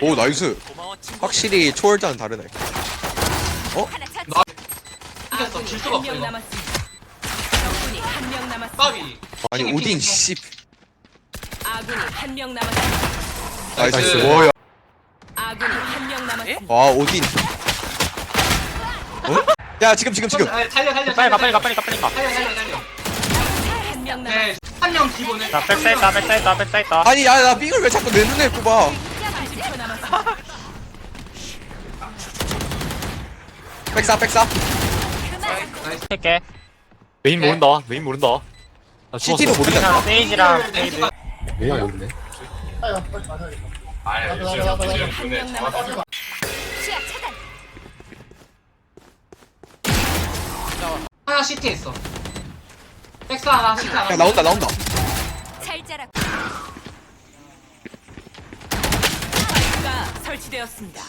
오 나이스. 확실히 초월자는 다르네. 나- 이겼어 질 수가 없어 이거 남았습니다. 적군이 한 명 남았습니다. 까비 아니 킹, 오딘 킹, 씨 아군이 한 명 남았습니다. 나이스 나이스. 뭐야 아군이 한 명 남았습니다. 와 오딘 어? 야 지금 지금 지금 아, 달려 달려 빨리 가 빨리 가 빨리 가 빨리 가. 달려 달려 달려 한 명 남았습니다. 네, 한명 기본에 자 백사 있다 백사 있다 백사 있다. 아니 야 나 삥을 왜 자꾸 내 눈에 꼽아 30초 남았습니다. 백사 백사 할게. 메인 네. 모른다. 메인 모른다. 나 죽었어. CT도 모르잖아 세이지랑. 왜냐 모르네. 적군이 한명 남았습니다. 시야 차단. 하나 CT 있어 백사 하나 CT 하나 야 나온다 나온다 잘 자라. 설치되었습니다.